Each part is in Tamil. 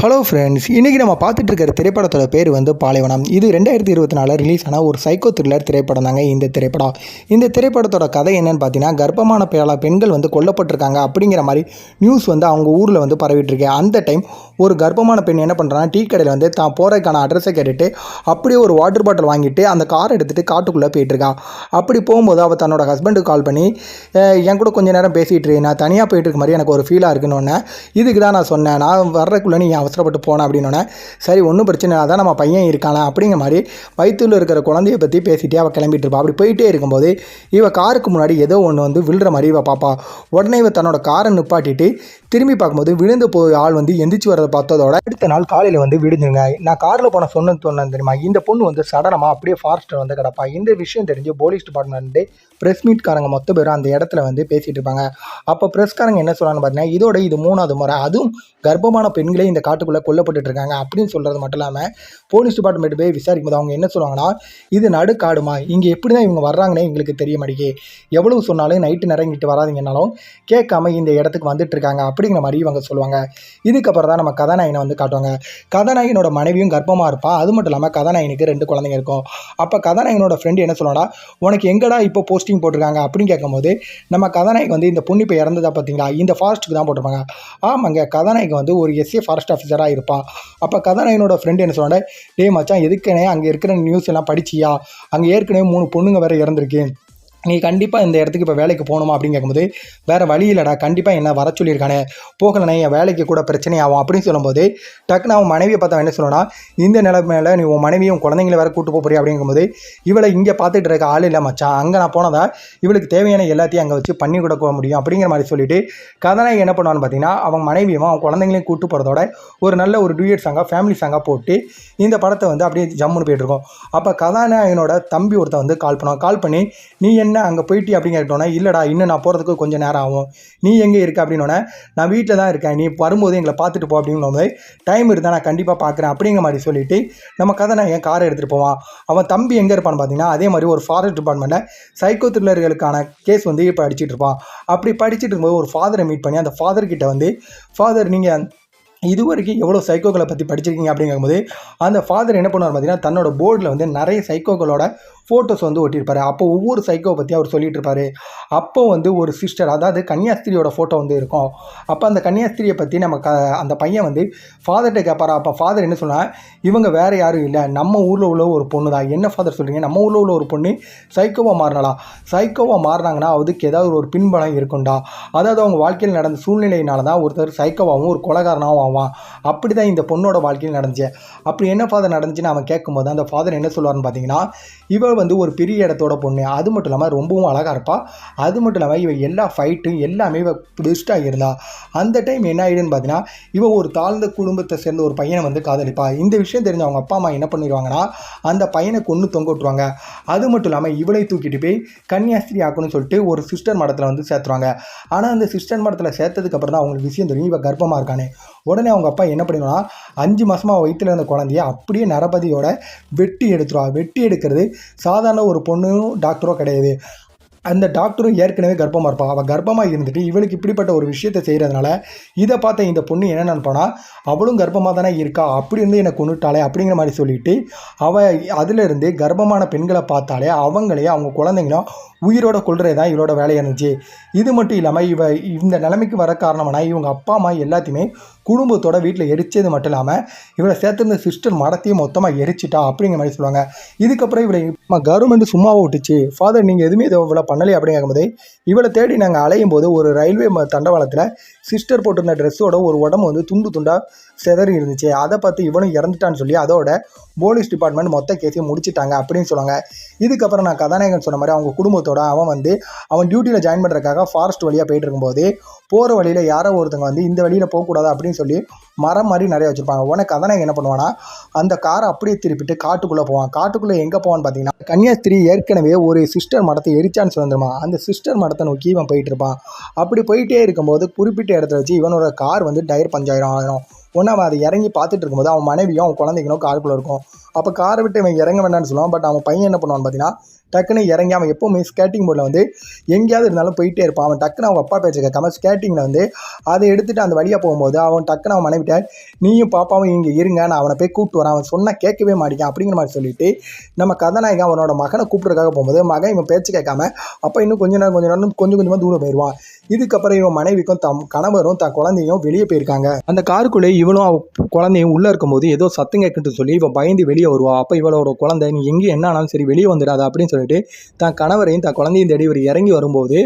ஹலோ ஃப்ரெண்ட்ஸ் இன்றைக்கி நம்ம பார்த்துட்டு இருக்கிற திரைப்படத்தோட பேர் வந்து பாலைவனம். இது ரெண்டாயிரத்தி இருபத்தி நாலு ரிலீஸ் ஆன ஒரு சைக்கோ த்ரில்லர் திரைப்படம் தாங்க இந்த திரைப்படம். இந்த திரைப்படத்தோட கதை என்னன்னு பார்த்தீங்கன்னா கர்ப்பமான பல பெண்கள் வந்து கொல்லப்பட்டிருக்காங்க அப்படிங்கிற மாதிரி நியூஸ் வந்து அவங்க ஊரில் வந்து பரவிட்டுருக்கு. அந்த டைம் ஒரு கர்ப்பமான பெண் என்ன பண்ணுறான்னா டீ கடையில் வந்து தான் போகிறதுக்கான அட்ரஸை கேட்டுட்டு அப்படியே ஒரு வாட்டர் பாட்டில் வாங்கிட்டு அந்த காரை எடுத்துகிட்டு காட்டுக்குள்ளே போயிட்டுருக்கா. அப்படி போகும்போது அவள் தன்னோட ஹஸ்பண்டுக்கு கால் பண்ணி என் கூட கொஞ்ச நேரம் பேசிகிட்டு நான் தனியாக போயிட்டு இருக்க மாதிரி எனக்கு ஒரு ஃபீலாக இருக்குன்னு இதுக்கு தான் நான் சொன்னேன். நான் வர்றதுக்குள்ளே நீ அவசரப்பட்டு போனேன் அப்படின்னோடனே சரி ஒன்றும் பிரச்சனை இல்லை அதான் நம்ம பையன் இருக்கானா? அப்படிங்கிற மாதிரி வயிற்றுல இருக்கிற குழந்தைய பற்றி பேசிட்டே அவள் கிளம்பிட்டு இருப்பா. அப்படி போயிட்டே இருக்கும்போது இவ காருக்கு முன்னாடி ஏதோ ஒன்று வந்து விழுற மாதிரி இவ பாப்பா. உடனே இவ தன்னோட காரை நிப்பாட்டிட்டு திரும்பி பார்க்கும்போது விழுந்து போய் ஆள் வந்து எந்திரிச்சு வரதை பார்த்ததோட அடுத்த நாள் காலையில் வந்து விடுஞ்சுங்க நான் காரில் போன சொன்ன சொன்னேன் தெரியுமா? இந்த பொண்ணு வந்து சடனமாக அப்படியே ஃபாரஸ்ட்டில் வந்து கிடப்பா. இந்த விஷயம் தெரிஞ்சு போலீஸ் டிபார்ட்மெண்ட் ப்ரெஸ் மீட்காரங்க மொத்த பேரும் அந்த இடத்துல வந்து பேசிகிட்டு இருப்பாங்க. அப்போ ப்ரெஸ்காரங்க என்ன சொல்கிறாங்க பார்த்தீங்கன்னா இதோட இது மூணாவது முறை. அதுவும் கர்ப்பமான பெண்களே இந்த காட்டுக்குள்ளே கொல்லப்பட்டு இருக்காங்க அப்படின்னு சொல்கிறது மட்டும் இல்லாமல் போலீஸ் டிபார்ட்மெண்ட் போய் விசாரிக்கும் போது அவங்க என்ன சொல்லுவாங்கன்னா இது நடுக்காடுமா? இங்கே எப்படி தான் இவங்க வர்றாங்கன்னே எங்களுக்கு தெரிய மாட்டேங்குது. எவ்வளவு சொன்னாலும் நைட்டு நிறங்கிட்டு வராதீங்கன்னாலும் கேட்காம இந்த இடத்துக்கு வந்துட்டு இருக்காங்க அப்படிங்கிற மாதிரி இவங்க சொல்லுவாங்க. இதுக்கப்புறம் தான் நம்ம கதாநாயகனை வந்து காட்டுவாங்க. கதாநாயகனோட மனைவியும் கர்ப்பமாக இருப்பான் அது மட்டும் இல்லாமல் கதாநாயகனுக்கு ரெண்டு குழந்தைங்க இருக்கும். அப்போ கதாநாயகனோட ஃப்ரெண்டு என்ன சொல்லுவாடா உனக்கு எங்கடா இப்போ போஸ்டிங் போட்டிருக்காங்க அப்படின்னு கேட்கும்போது நம்ம கதாநாயகன் வந்து இந்த பொண்ணு இப்போ இறந்ததா பார்த்தீங்களா இந்த ஃபாரஸ்ட்டுக்கு தான் போட்டிருப்பாங்க. ஆமாங்க கதாநாயகன் வந்து ஒரு எஸ்ஏ ஃபாரஸ்ட் ஆஃபீஸராக இருப்பான் அப்போ கதாநாயகனோட ஃப்ரெண்டு என்ன சொல்லுவாங்க டே மச்சான் எதுக்குனே அங்கே இருக்கிற நியூஸ் எல்லாம் படிச்சியா? அங்கே ஏற்கனவே மூணு பொண்ணுங்க வேறு இறந்துருக்கு. நீ கண்டிப்பாக இந்த இடத்துக்கு இப்போ வேலைக்கு போகணுமா அப்படின்னு கேட்கும்போது வேறு வழி இல்லைடா. கண்டிப்பாக என்ன வர சொல்லியிருக்கானே. போகலனே என் வேலைக்கு கூட பிரச்சனை ஆகும் அப்படின்னு சொல்லும்போது டக்குன்னு அவன் மனைவியை பார்த்தா என்ன சொல்லணும்னா இந்த நிலைமையில நீ உன் மனைவியும் குழந்தைங்களை குழந்தைங்கள வேற கூட்டு போக போறியா? அப்படிங்கும்போது இவளை இங்கே பார்த்துட்டு இருக்க ஆள் இல்லை மச்சான். அங்கே நான் போனதா இவளுக்கு தேவையான எல்லாத்தையும் அங்கே வச்சு பண்ணி கொடுக்க முடியும். அப்படிங்கிற மாதிரி சொல்லிட்டு கதாநாயகி என்ன பண்ணுவான்னு பார்த்தீங்கன்னா அவன் மனைவியும் அவன் குழந்தைங்களையும் கூட்டு போகிறதோட ஒரு நல்ல ஒரு டூயட் சாங்காக ஃபேமிலி சாங்காக போட்டு இந்த படத்தை வந்து அப்படியே ஜம்முன்னு போயிட்டுருக்கோம் அப்போ கதாநாயகனோட தம்பி ஒருத்தன் வந்து கால் பண்ணுவான். கால் பண்ணி நீ என்ன அங்கே போயிட்டி அப்படின்னு கேட்டோன்னே இல்லைடா இன்னும் நான் போகிறதுக்கு கொஞ்சம் நேரம் ஆகும். நீ எங்கே இருக்க அப்படின்னோடனே நான் வீட்டில் தான் இருக்கேன். நீ வரும்போது எங்களை பார்த்துட்டு போ அப்படிங்கும்போது டைம் இருந்தால் நான் கண்டிப்பாக பார்க்குறேன் அப்படிங்கிற மாதிரி சொல்லிட்டு நம்ம கதை நாயகன் காரை எடுத்துகிட்டு போவான். அவன் தம்பி எங்கே இருப்பான்னு பார்த்தீங்கன்னா அதே மாதிரி ஒரு ஃபாரஸ்ட் டிபார்ட்மெண்ட்டில் சைக்கோ த்ரில்லர்களுக்கான கேஸ் வந்து இப்போ அடிச்சிட்டு இருப்பான். அப்படி படிச்சுட்டு இருக்கும்போது ஒரு ஃபாதரை மீட் பண்ணி அந்த ஃபாதர்கிட்ட வந்து ஃபாதர் நீங்கள் இது வரைக்கும் எவ்வளோ சைக்கோக்களை பற்றி படிச்சிருக்கீங்க? அப்படிங்கும்போது அந்த ஃபாதர் என்ன பண்ணுவார் பார்த்தீங்கன்னா தன்னோட போர்டில் வந்து நிறைய சைக்கோக்களோட ஃபோட்டோஸ் வந்து ஒட்டியிருப்பார். அப்போ ஒவ்வொரு சைக்கோ பற்றி அவர் சொல்லிட்டு இருப்பாரு அப்போ வந்து ஒரு சிஸ்டர் அதாவது கன்னியாஸ்திரியோட ஃபோட்டோ வந்து இருக்கும். அப்போ அந்த கன்னியாஸ்திரியை பற்றி நம்ம க அந்த பையன் வந்து ஃபாதர்கிட்ட கேட்பாரா? அப்போ ஃபாதர் என்ன சொன்னால் இவங்க வேறு யாரும் இல்லை. நம்ம ஊரில் உள்ள ஒரு பொண்ணு தான் என்ன ஃபாதர் சொல்கிறீங்க நம்ம ஊரில் உள்ள ஒரு பொண்ணு சைக்கோவாக மாறினாலா சைக்கோவாக மாறினாங்கன்னா அதுக்கு ஏதாவது ஒரு பின்பலம் இருக்குண்டா? அதாவது அவங்க வாழ்க்கையில் நடந்த சூழ்நிலையினால தான் ஒருத்தர் சைக்கோவாகவும் ஒரு கொலகாரனாகவும் ஆவான். அப்படி தான் இந்த பொண்ணோட வாழ்க்கையில் நடந்துச்சு. அப்படி என்ன ஃபாதர் நடந்துச்சுன்னு அவன் கேட்கும்போது அந்த ஃபாதர் என்ன சொல்லுவார்னு பார்த்தீங்கன்னா இவள் வந்து ஒரு பெரிய இடத்தோட பொண்ணு. அது மட்டும் இல்லாமல் ரொம்பவும் அழகாக இருப்பாள் அது மட்டும் இல்லாமல் இவள் எல்லா ஃபைட்டும் எல்லாமே இவ பெஸ்ட்டாக இருந்தா. அந்த டைம் என்ன ஆகிடுன்னு பார்த்தீங்கன்னா இவ ஒரு தாழ்ந்த குடும்பத்தை சேர்ந்த ஒரு பையனை வந்து காதலிப்பா. இந்த விஷயம் தெரிஞ்ச அவங்க அப்பா அம்மா என்ன பண்ணிடுவாங்கன்னா அந்த பையனை கொண்டு தொங்க விட்டுருவாங்க. அது மட்டும் இல்லாமல் இவளை தூக்கிட்டு போய் கன்னியாஸ்திரி ஆக்கணும்னு சொல்லிட்டு ஒரு சிஸ்டர் மடத்தில் வந்து சேர்த்துருவாங்க. ஆனால் அந்த சிஸ்டர் மடத்தில் சேர்த்ததுக்கு அப்புறம் தான் அவங்களுக்கு விஷயம் தெரியும். இவ கர்ப்பமாக இருக்கானே. உடனே அவங்க அப்பா என்ன பண்ணிடுவானா அஞ்சு மாதமாக வயிற்றில் இருந்த குழந்தைய அப்படியே நரபதியோட வெட்டி எடுத்துருவா. வெட்டி எடுக்கிறது சாதாரண ஒரு பொண்ணும் டாக்டரோ கிடையாது. அந்த டாக்டரும் ஏற்கனவே கர்ப்பமாக இருப்பாள் அவள் கர்ப்பமாக இருந்துட்டு இவளுக்கு இப்படிப்பட்ட ஒரு விஷயத்தை செய்கிறதுனால இதை பார்த்த இந்த பொண்ணு என்ன நினைப்பானா அவளும் கர்ப்பமாக தானே இருக்கா? அப்படி இருந்து என்னை கொண்டுட்டாளே அப்படிங்கிற மாதிரி சொல்லிட்டு அவள் அதிலிருந்து கர்ப்பமான பெண்களை பார்த்தாலே அவங்களே அவங்க குழந்தைங்களும் உயிரோட கொள்றது தான் இவளோட வேலையாக இருந்துச்சு இது மட்டும் இல்லாமல் இவ இந்த நிலைமைக்கு வர காரணம்னா இவங்க அப்பா அம்மா எல்லாத்தையுமே குடும்பத்தோட வீட்டில் எரிச்சது மட்டும் இல்லாமல் இவளை சேர்த்துருந்த சிஸ்டர் மடத்தையும் மொத்தமாக எரிச்சிட்டா அப்படிங்கிற மாதிரி சொல்லுவாங்க. இதுக்கப்புறம் இவளை கவர்மெண்ட் சும்மாவை விட்டுச்சு. ஃபாதர் நீங்கள் எதுவுமே இதை இவ்வளோ பண்ணலையே அப்படிங்கும்போது இவளை தேடி நாங்கள் அலையும் போது ஒரு ரயில்வே ம- தண்டவாளத்தில் சிஸ்டர் போட்டிருந்த ட்ரெஸ்ஸோட ஒரு உடம்பு வந்து துண்டு துண்டாக செதறி இருந்துச்சு. அதை பார்த்து இவனும் இறந்துட்டான்னு சொல்லி அதோட போலீஸ் டிபார்ட்மெண்ட் மொத்த கேஸையும் முடிச்சிட்டாங்க அப்படின்னு சொல்லுவாங்க. இதுக்கப்புறம் நான் கதாநாயகன் சொன்ன மாதிரி அவங்க குடும்பத்தோட அவன் வந்து அவன் டியூட்டியில் ஜாயின் பண்ணுறதுக்காக ஃபாரஸ்ட் வழியாக போயிட்டு இருக்கும்போது போகிற வழியில் யாரோ ஒருத்தங்க வந்து இந்த வழியில் போகக்கூடாது அப்படின்னு சொல்லி மரம் மாதிரி நிறைய வச்சுருப்பாங்க. உடனே கதாநாயகன் என்ன பண்ணுவானா அந்த காரை அப்படியே திருப்பிட்டு காட்டுக்குள்ளே போவான். காட்டுக்குள்ளே எங்கே போவான்னு பார்த்தீங்கன்னா கன்னியாஸ்திரி ஏற்கனவே ஒரு சிஸ்டர் மடத்தை எரிச்சான்னு சொல்லிருமா அந்த சிஸ்டர் மடத்தை நோக்கி இவன் போயிட்டு இருப்பான். அப்படி போயிட்டே இருக்கும்போது குறிப்பிட்ட இடத்துல வச்சு இவனோட கார் வந்து டயர் பஞ்சாயிரம் ஆயிரும். ஒன்று அவன் அதை இறங்கி பார்த்துட்டு இருக்கும்போது அவன் மனைவியும் அவன் குழந்தைங்களும் காருக்குள்ளே இருக்கும். அப்போ காரை விட்டு இவன் இறங்க வேண்டாம்னு சொல்லுவான். பட் அவன் பையன் என்ன பண்ணுவான்னு பார்த்தீங்கன்னா டக்குன்னு இறங்கி அவன் எப்போவுமே ஸ்கேட்டிங் போர்டில் வந்து எங்கேயாவது இருந்தாலும் போயிட்டே இருப்பான். அவன் டக்குன்னு அவங்க அப்பா பேச்சு கேட்காம ஸ்கேட்டிங்கில் வந்து அதை எடுத்துகிட்டு அந்த வழியாக போகும்போது அவன் டக்குன்னு அவன் மனைவிட்ட நீயும் பாப்பாவும் இங்கே இருங்க நான் அவனை போய் கூப்பிட்டு வரேன். அவன் சொன்னால் கேட்கவே மாட்டேங்க அப்படிங்கிற மாதிரி சொல்லிட்டு நம்ம கதாநாயகன் அவனோட மகனை கூப்பிட்றதுக்காக போகும்போது மகன் இவன் பேச்சு கேட்காம அப்போ இன்னும் கொஞ்ச நேரம் கொஞ்ச நேரம் கொஞ்சம் கொஞ்சமாக தூரம் போயிடுவான். இதுக்கப்புறம் இவன் மனைவிக்கும் தம் கணவரும் தன் குழந்தையும் வெளியே போயிருக்காங்க. அந்த காருக்குள்ளே இவனும் அவ குழந்தையும் உள்ளே இருக்கும்போது ஏதோ சத்தம் கேட்குன்னு சொல்லி இவன் பயந்து வெளியே வருவான் அப்போ இவளோட குழந்தை நீ எங்கே என்ன ஆனாலும் சரி வெளியே வந்துடாத அப்படின்னு சொல்லிட்டு தன் கணவரையும் தன் குழந்தையும் தேடி இவர் இறங்கி வரும்போது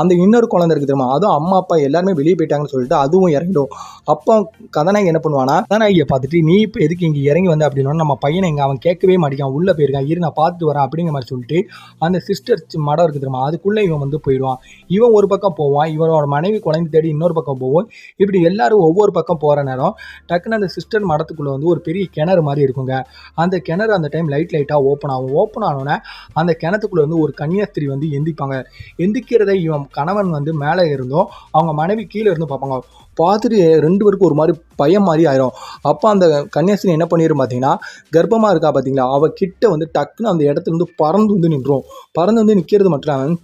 அந்த இன்னொரு குழந்தை இருக்கு தெரியுமா? அதுவும் அம்மா அப்பா எல்லாருமே வெளியே போயிட்டாங்கன்னு சொல்லிட்டு அதுவும் இறங்கிடும். அப்போ கதாநாயகி என்ன பண்ணுவானா கதாநாயகியை பார்த்துட்டு நீ இப்போ எதுக்கு இங்கே இறங்கி வந்த? அப்படின்னா நம்ம பையனை இங்கே அவன் கேட்கவே மாட்டேங்கான் உள்ளே போயிருக்கான். இரு நான் பார்த்துட்டு வரேன். அப்படிங்கிற மாதிரி சொல்லிட்டு அந்த சிஸ்டர் மடம் இருக்கு தெரியுமா? அதுக்குள்ளே இவன் வந்து போயிடுவான். இவன் ஒரு பக்கம் போவான். இவனோட மனைவி குழந்தை தேடி இன்னொரு பக்கம் போவோம் இப்படி எல்லாரும் ஒவ்வொரு பக்கம் போகிற நேரம் டக்குன்னு அந்த சிஸ்டர் மடத்துக்குள்ளே வந்து ஒரு பெரிய கிணறு மாதிரி இருக்குங்க. அந்த கிணறு அந்த டைம் லைட் லைட்டாக ஓப்பன் ஆகும். ஓப்பன் ஆனோடனே அந்த கிணத்துக்குள்ளே வந்து ஒரு கன்னியாஸ்திரி வந்து எந்திப்பாங்க. எந்திக்கிறதை இவன் கணவன் வந்து மேலே இருந்தோம் அவங்க மனைவி கீழே இருந்து பார்ப்பாங்க. பார்த்துட்டு ரெண்டு பேருக்கும் ஒரு மாதிரி பயம் மாதிரி ஆயிரும். அப்போ அந்த கன்னியாஸ்திரி என்ன பண்ணிடும் பார்த்தீங்கன்னா கர்ப்பமாக இருக்கா பார்த்தீங்களா? அவள் கிட்ட வந்து டக்குன்னு அந்த இடத்துல இருந்து பறந்து வந்து நின்றோம். பறந்து வந்து நிற்கிறது மட்டும் இல்லாமல்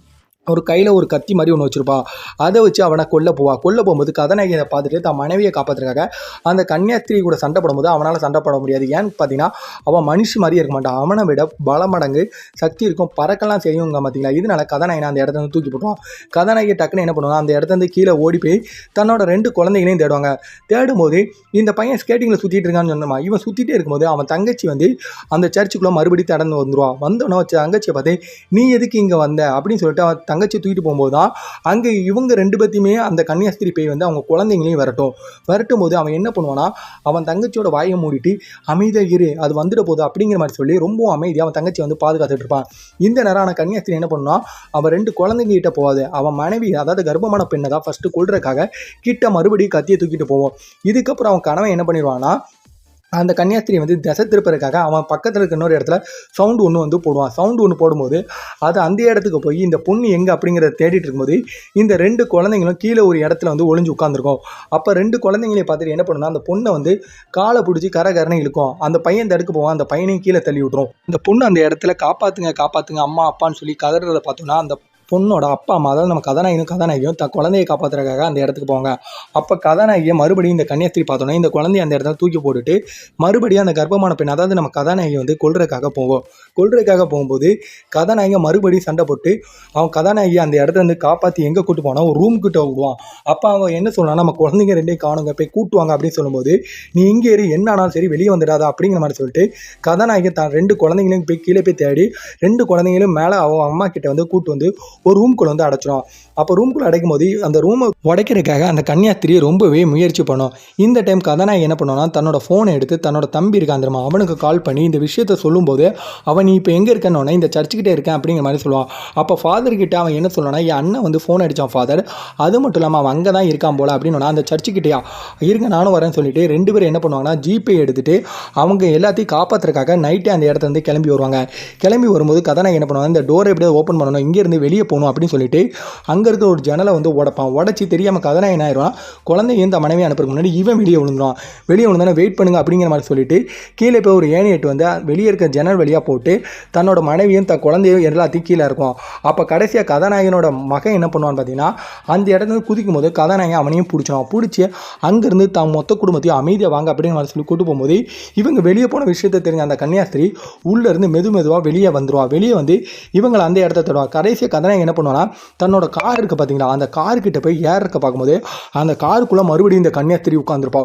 ஒரு கையில் ஒரு கத்தி மாதிரி ஒன்று வச்சுருப்பா. அதை வச்சு அவனை கொல்ல போவா. கொல்ல போகும்போது கதாநாயகியை பார்த்துட்டு தான் மனைவியை காப்பாற்றுறக்காக அந்த கன்னியாஸ்திரி கூட சண்டை போடும்போது அவனால் சண்டை போட முடியாது. ஏன்னு பார்த்தீங்கன்னா அவன் மனுஷி மாதிரியே இருக்க மாட்டான் அவனை விட பல மடங்கு சக்தி இருக்கும். பறக்கலாம் செய்யுங்க பார்த்தீங்களா? இதனால கதாநாயகனை அந்த இடத்துல தூக்கி போட்டுருவான். கதாநாயகி டக்குன்னு என்ன பண்ணுவான் அந்த இடத்துல கீழே ஓடி போய் தன்னோட ரெண்டு குழந்தைகளையும் தேடுவாங்க. தேடும்போது இந்த பையன் ஸ்கேட்டிங்கில் சுற்றிட்டு இருக்கான்னு சொன்னமா? இவன் சுற்றிட்டே இருக்கும்போது அவன் தங்கச்சி வந்து அந்த சர்ச்சுக்குள்ளே மறுபடியும் தடந்து வந்துடுவான் வந்தோன்னே வச்ச தங்கச்சியை பார்த்து நீ எதுக்கு இங்கே வந்த? அப்படின்னு சொல்லிட்டு அவன் தங்கச்சி தூக்கிட்டு போகும்போது தான் அங்கே இவங்க ரெண்டு பேர்த்தையுமே அந்த கன்னியாஸ்திரி பேய் வந்து அவங்க குழந்தைங்களையும் வரட்டும். வரட்டும் போது அவன் என்ன பண்ணுவானா அவன் தங்கச்சியோட வாயை மூடிட்டு அமைதியாக இரு அது வந்துட போகுது அப்படிங்கிற மாதிரி சொல்லி ரொம்பவும் அமைதியாக அவன் தங்கச்சி வந்து பாதுகாத்துட்டு இருப்பான். இந்த நேரம் ஆன கன்னியாஸ்திரி என்ன பண்ணுவான் அவன் ரெண்டு குழந்தைங்க கிட்ட போகாது. அவன் மனைவி அதாவது கர்ப்பமான பெண்ணை தான் ஃபஸ்ட்டு கொள்றதுக்காக கிட்ட மறுபடியும் கத்தியை தூக்கிட்டு போவோம். இதுக்கப்புறம் அவன் கணவன் என்ன பண்ணிடுவான்னா அந்த கன்னியாஸ்திரி வந்து திசை திருப்பறதுக்காக அவன் பக்கத்தில் இருக்க இன்னொரு இடத்துல சவுண்டு ஒன்று வந்து போடுவான். சவுண்டு ஒன்று போடும்போது அது அந்த இடத்துக்கு போய் இந்த பொண்ணு எங்கே அப்படிங்கிறத தேடிட்டு இருக்கும்போது இந்த ரெண்டு குழந்தைங்களும் கீழே ஒரு இடத்துல வந்து ஒளிஞ்சு உட்காந்துருக்கும் அப்போ ரெண்டு குழந்தைங்களையும் பார்த்துட்டு என்ன பண்ணுன்னா அந்த பொண்ணை வந்து காலை பிடிச்சி கரை இழுக்கும். அந்த பையன் தடுக்க போவான். அந்த பையனையும் கீழே தள்ளி விட்டுரும். இந்த பொண்ணு அந்த இடத்துல காப்பாற்றுங்க காப்பாற்றுங்க அம்மா அப்பான்னு சொல்லி கதறதை பார்த்தோன்னா அந்த பொண்ணோட அப்பா அம்மா அதாவது நம்ம கதாநாயகனும் கதாநாயகியும் த குழந்தையை காப்பாற்றுறக்காக அந்த இடத்துக்கு போவாங்க. அப்போ கதாநாயகியை மறுபடியும் இந்த கன்னியாஸ்திரி பார்த்தோன்னா இந்த குழந்தைய அந்த இடத்துல தூக்கி போட்டுட்டு மறுபடியும் அந்த கர்ப்பமான பெண் அதாவது நம்ம கதாநாயகி வந்து கொள்றதுக்காக போவோம். கொள்றதுக்காக போகும்போது கதாநாயகி மறுபடியும் சண்டை போட்டு அவன் கதாநாயகி அந்த இடத்துல இருந்து காப்பாற்றி எங்கே கூட்டு போனா ஒரு ரூம் கிட்ட விடுவான். அப்போ அவன் என்ன சொல்லலாம் நம்ம குழந்தைங்க ரெண்டையும் காணுங்க போய் கூட்டுவாங்க அப்படின்னு சொல்லும்போது நீ இங்கே இரு என்ன ஆனாலும் சரி வெளியே வந்துடாதா அப்படிங்கிற மாதிரி சொல்லிட்டு கதாநாயகி தான் ரெண்டு குழந்தைங்களையும் போய் கீழே போய் தேடி ரெண்டு குழந்தைங்களும் மேலே அவன் அம்மா கிட்ட வந்து கூட்டு வந்து ஒரு ரூம்குள்ளே வந்து அடைச்சிடும் அப்போ ரூம்குள்ளே அடைக்கும் போது அந்த ரூமை உடைக்கிறதுக்காக அந்த கன்னியாஸ்திரி ரொம்பவே முயற்சி பண்ணும். இந்த டைம் கதாநாயகி என்ன பண்ணோன்னா தன்னோட ஃபோனை எடுத்து தன்னோட தம்பி இருக்கான் தெரியுமா அவனுக்கு கால் பண்ணி இந்த விஷயத்த சொல்லும்போது அவன் நீ இப்போ எங்கே இருக்கன்னு இந்த சர்ச்சுக்கிட்டே இருக்கேன் அப்படிங்கிற மாதிரி சொல்லுவான். அப்போ ஃபாதர்கிட்ட அவன் என்ன சொல்லணும்னா என் அண்ணன் வந்து ஃபோன் அடித்தான் ஃபாதர் அது மட்டும் இல்லாமல் அவன் அங்கே தான் இருக்கான் போல அப்படின்னு அந்த சர்ச்சுக்கிட்டேயா இருங்க நானும் வரேன்னு சொல்லிட்டு ரெண்டு பேரும் என்ன பண்ணுவாங்கன்னா ஜிபே எடுத்துகிட்டு அவங்க எல்லாத்தையும் காப்பாற்றுறதுக்காக நைட்டே அந்த இடத்துல இருந்து கிளம்பி வருவாங்க. கிளம்பி வரும்போது கதாநாயகி என்ன பண்ணுவாங்க இந்த டோரை எப்படியாவது ஓப்பன் பண்ணணும். இங்கேருந்து வெளியே போகணும் அப்படின்னு சொல்லிட்டு அங்கே இருக்க ஒரு ஜன்னலை வந்து உடைப்பான். உடச்சி தெரியாமல் கதனா என்ன ஆயிடுவான் குழந்தை இந்த மனைவி அனுப்புறதுக்கு முன்னாடி இவன் வெளியே விழுந்துருவான். வெளியே விழுந்தானே வெயிட் பண்ணுங்க அப்படிங்கிற மாதிரி சொல்லிட்டு கீழே போய் ஒரு ஏணி வந்து வெளியே இருக்க ஜன்னல் வழியாக போட்டு தன்னோட மனைவியும் தன் குழந்தையும் எல்லாத்தையும் கீழே இருக்கும் அப்போ கடைசியாக கதாநாயகனோட மகன் என்ன பண்ணுவான்னு பார்த்தீங்கன்னா அந்த இடத்துல குதிக்கும் போது கதாநாயகன் அவனையும் பிடிச்சிடும் பிடிச்சி அங்கேருந்து தான் மொத்த குடும்பத்தையும் அமைதியாக வாங்க அப்படின்னு சொல்லி கூட்டு போகும்போது இவங்க வெளியே போன விஷயத்தை தெரிஞ்ச அந்த கன்னியாஸ்திரி உள்ளே இருந்து மெது மெதுவாக வெளியே வந்துடுவான் வெளியே வந்து இவங்களை அந்த இடத்த தருவா கடைசியாக கதாநாயகன் என்ன பண்ணுவான்னா தன்னோட கார் இருக்குது பார்த்தீங்களா அந்த கார்கிட்ட போய் ஏறக்க பார்க்கும்போது அந்த காருக்குள்ளே மறுபடியும் இந்த கன்னியாஸ்திரி உட்காந்துருப்பா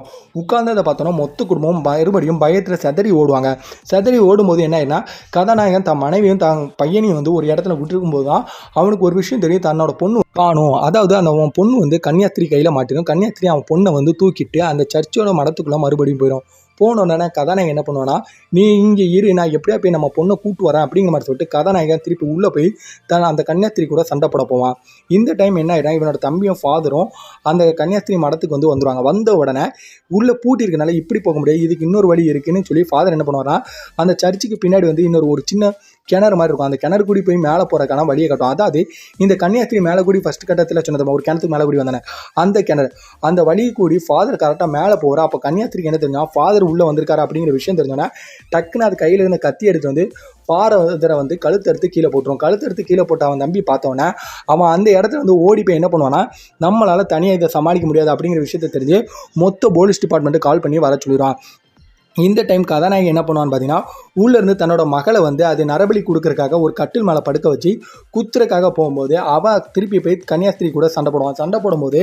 அதை பார்த்தோன்னா மொத்த குடும்பம் மறுபடியும் பயத்தில் செதறி ஓடுவாங்க. செதறி ஓடும்போது என்ன ஆயிடுனா கதாநாயகன் தன் மனைவியும் தன் பையனையும் வந்து ஒரு இடத்துல விட்டுருக்கும் போது தான் அவனுக்கு ஒரு விஷயம் தெரியும். தன்னோட பொண்ணு காணும். அதாவது அந்த அவன் பொண்ணு வந்து கன்னியாஸ்திரி கையில் மாட்டிடும் கன்னியாஸ்திரி அவன் பொண்ணை வந்து தூக்கிட்டு அந்த சர்ச்சோட மடத்துக்குள்ளே மறுபடியும் போயிடும். போனோடனே கதாநாயகன் என்ன பண்ணுவானா நீ இங்கே இரு நான் எப்படியா போய் நம்ம பொண்ணை கூட்டு வரேன் அப்படிங்கிற மாதிரி சொல்லிட்டு கதாநாயகன் திருப்பி உள்ளே போய் தன் அந்த கன்னியாஸ்திரி கூட சண்டை போட போவான். இந்த டைம் என்ன ஆகிடும் இவனோட தம்பியும் ஃபாதரும் அந்த கன்னியாஸ்திரி மடத்துக்கு வந்து வந்துடுவாங்க வந்த உடனே உள்ளே பூட்டி இருக்கனால இப்படி போக முடியாது இதுக்கு இன்னொரு வழி இருக்குன்னு சொல்லி ஃபாதர் என்ன பண்ணுவார்னா அந்த சர்ச்சுக்கு பின்னாடி வந்து இன்னொரு ஒரு சின்ன கிணறு மாதிரி இருக்கும். அந்த கிணறு கூடி போய் மேலே போகிறக்கான வழியை காட்டும். அதாவது இந்த கன்னியாஸ்திரி மேலே கூடி ஃபஸ்ட் கட்டத்தில் சொன்னது ஒரு கிணத்துக்கு மேலே கூடி வந்தானே அந்த கிணறு. அந்த வழி கூடி ஃபாதர் கரெக்டாக மேலே போகிறா அப்போ கன்னியாஸ்திரிக்கு என்ன தெரிஞ்சா ஃபாதர் உள்ளே வந்திருக்காரு அப்படிங்கிற விஷயம் தெரிஞ்சோன்னா டக்குன்னு அது கையில் இருந்த கத்தி எடுத்து வந்து ஃபாதரை வந்து கழுத்தறுத்து கீழே போட்டுரும். கழுத்தறுத்து கீழே போட்டு அவன் தம்பி பார்த்தோன்னே அவன் அந்த இடத்துல வந்து ஓடி போய் என்ன பண்ணுவான்னா நம்மளால் தனியாக இதை சமாளிக்க முடியாது அப்படிங்கிற விஷயத்தை தெரிஞ்சு மொத்த போலீஸ் டிபார்ட்மெண்ட்டு கால் பண்ணி வர சொல்லிடுவான். இந்த டைம் கதாநாயகி என்ன பண்ணுவான்னு பார்த்தீங்கன்னா உள்ளேருந்து தன்னோட மகளை வந்து அது நரபலி கொடுக்கறக்காக ஒரு கட்டில் மேலே படுக்க வச்சு குத்துறக்காக போகும்போது அவன் திருப்பி போய் கன்னியாஸ்திரி கூட சண்டை போடுவான். சண்டை போடும்போது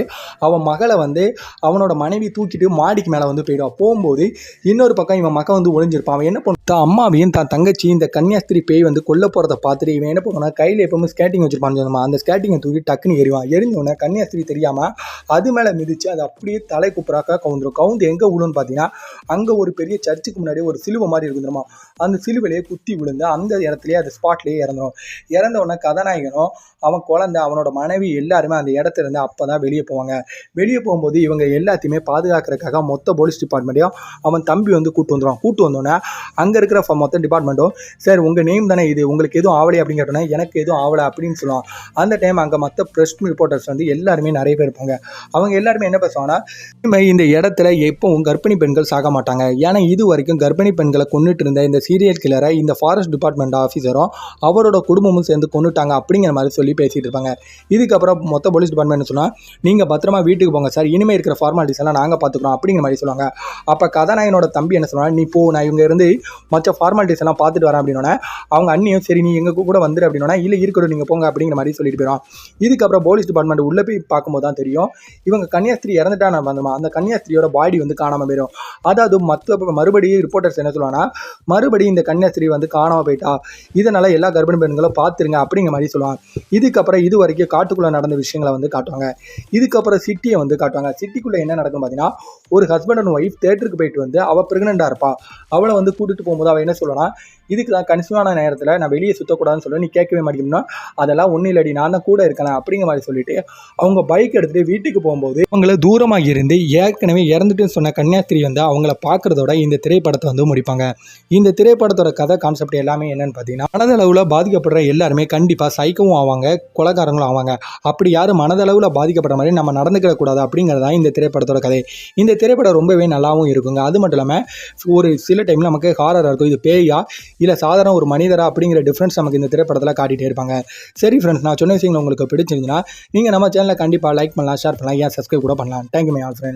அவன் மகளை வந்து அவனோட மனைவி தூக்கிட்டு மாடிக்கு மேலே வந்து போயிடுவான் போகும்போது இன்னொரு பக்கம் இவன் மகன் வந்து ஒளிஞ்சிருப்பான். அவன் என்ன பண்ணுவான்? தான் அம்மாவையும் தான் தங்கச்சி இந்த கன்னியாஸ்திரி பேய் வந்து கொல்ல போகிறத பார்த்துட்டு இவன் என்ன பண்ணுவானா கையில் எப்பவுமே ஸ்கேட்டிங் வச்சிருப்பான்னு சொன்னா அந்த ஸ்கேட்டிங்கை தூக்கி டக்குன்னு எறிவான். எரிஞ்சோடனே கன்னியாஸ்திரி தெரியாமல் அது மேலே மிதித்து அது அப்படியே தலை குப்புறாக்க கவுந்துரும். கவுந்து எங்கே விழுன்னு பார்த்தீங்கன்னா அங்கே ஒரு பெரிய சர்ச்சுக்கு முன்னாடி ஒரு சிலுவை மாதிரி இருக்கும் தெரியுமா? அந்த சிலுவிலையே குத்தி விழுந்து அந்த இடத்துலயே அந்த ஸ்பாட்லேயே இறந்துடும் இறந்த உடனே கதாநாயகனும் அவன் குழந்தை அவனோட மனைவி எல்லாருமே அந்த இடத்துல இருந்து அப்போ தான் வெளியே போவாங்க. வெளியே போகும்போது இவங்க எல்லாத்தையுமே பாதுகாக்கிறதுக்காக மொத்த போலீஸ் டிபார்ட்மெண்ட்டையும் அவன் தம்பி வந்து கூட்டு வந்துடுவான் கூட்டு வந்தோடனே அங்கே இருக்கிற ஃப- மொத்த டிபார்ட்மெண்ட்டும் சார் உங்கள் நேம் தானே இது? உங்களுக்கு எதுவும் ஆவலை? அப்படின்னு கேட்டோன்னே எனக்கு எதுவும் ஆவலை அப்படின்னு சொல்லுவான். அந்த டைம் அங்கே மற்ற ப்ரெஸ் ரிப்போர்ட்டர்ஸ் வந்து எல்லாருமே நிறைய பேர் இருப்பாங்க. அவங்க எல்லாருமே என்ன பேசுவாங்கன்னா இந்த இடத்துல எப்பவும் கர்ப்பிணி பெண்கள் சாக மாட்டாங்க. ஏன்னா இது வரைக்கும் கர்ப்பிணி பெண்களை கொண்டுட்டு இருந்த இந்த சீரியல் கில்லரை இந்த ஃபாரஸ்ட் டிபார்ட்மெண்ட் ஆஃபீஸரும் அவரோட குடும்பமும் சேர்ந்து கொண்டுட்டாங்க அப்படிங்கிற மாதிரி சொல்லி பேசிட்டு இருப்பாங்க. இதுக்கப்புறம் மொத்த போலீஸ் டிபார்ட்மெண்ட் சொன்னால் நீங்கள் பத்திரமா வீட்டுக்கு போங்க சார். இனிமேல் இருக்கிற ஃபார்மாலிட்டிஸ் எல்லாம் நாங்கள் பார்த்துக்குறோம் அப்படிங்கிற மாதிரி சொல்லுவாங்க. அப்போ கதாநாயகனோட தம்பி என்ன சொன்னால் நீ போ நான் இவங்க இருந்து மற்ற ஃபார்மாலிட்டிஸ் எல்லாம் பார்த்துட்டு வரேன் அப்படின்னோடனே அவங்க அண்ணியும் சரி நீ எங்கள் கூட வந்துடு அப்படின்னா இல்லை இருக்கட்டும் நீங்கள் போங்க அப்படிங்கிற மாதிரி சொல்லிட்டு போயிடும் இதுக்கப்புறம் போலீஸ் டிபார்ட்மெண்ட் உள்ளே போய் பார்க்கும்போது தான் தெரியும் இவங்க கன்னியாஸ்திரி இறந்துட்டா நம்ம வந்துமா அந்த கன்னியாஸ்திரியோட பாடி வந்து காணாமல் போயிடும். அதாவது மற்ற மறுபடியும் ரிப்போர்ட்டர்ஸ் என்ன சொல்லுவாங்கன்னா மறுபடியும் இந்த கன்னியாஸ்திரி வந்து காணாமல் போயிட்டா இதனால் எல்லா கர்ப்பிணி பெண்களும் பார்த்துருங்க அப்படிங்கிற மாதிரி சொல்லுவாங்க. இதுக்கப்புறம் இது வரைக்கும் காட்டுக்குள்ளே நடந்த விஷயங்களை வந்து காட்டுவாங்க. இதுக்கப்புறம் சிட்டியை வந்து காட்டுவாங்க. சிட்டிக்குள்ளே என்ன நடக்கும் பார்த்தீங்கன்னா ஒரு ஹஸ்பண்ட் அண்ட் ஒய்ஃப் தேட்டருக்கு போயிட்டு வந்து அவள் ப்ரெக்னெண்ட்டாக இருப்பா. அவளை வந்து கூட்டிகிட்டு போகும்போது அவள் என்ன சொல்லலாம் இதுக்கு தான் கன்சியூமான நேரத்தில் நான் வெளியே சுற்றக்கூடாதுன்னு சொல்ல நீ கேட்கவே மாட்டேங்கன்னா அதெல்லாம் ஒன்றும் இல்லடி நான் தான் கூட இருக்கலாம் அப்படிங்கிற மாதிரி சொல்லிட்டு அவங்க பைக் எடுத்துகிட்டு வீட்டுக்கு போகும்போது அவங்கள தூரமாக இருந்து ஏற்கனவே இறந்துட்டுன்னு சொன்ன கன்னியாஸ்திரி வந்து அவங்கள பார்க்குறதோட இந்த திரைப்படத்தை வந்து முடிப்பாங்க. இந்த திரைப்படத்தோட கதை கான்செப்ட் எல்லாமே என்னன்னு பார்த்தீங்கன்னா மனதளவில் பாதிக்கப்படுற எல்லாருமே கண்டிப்பாக சைக்கவும் ஆவாங்க கொலைகாரங்களும் ஆவாங்க. அப்படி யாரும் மனதளவில் பாதிக்கப்படுற மாதிரி நம்ம நடந்துக்கிடக்கூடாது அப்படிங்கிறது தான் இந்த திரைப்படத்தோட கதை. இந்த திரைப்படம் ரொம்பவே நல்லாவும் இருக்குங்க. அது மட்டும் இல்லாமல் ஒரு சில டைமில் நமக்கு ஹாரராக இருக்கும் இது பேயா இல்லை சாதாரண ஒரு மனிதரா அப்படிங்கிற டிஃப்ரென்ஸ் நமக்கு இந்த திரைப்படத்தில் காட்டிகிட்டே இருப்பாங்க. சரி ஃப்ரெண்ட்ஸ் நான் சொன்ன விஷயங்கள் உங்களுக்கு பிடிச்சிருந்துச்சுன்னா நீங்கள் நம்ம சேனலை கண்டிப்பாக லைக் பண்ணலாம் ஷேர் பண்ணலாம். ஏன் சப்ஸ்கிரைப் கூட பண்ணலாம். Thank you my all friends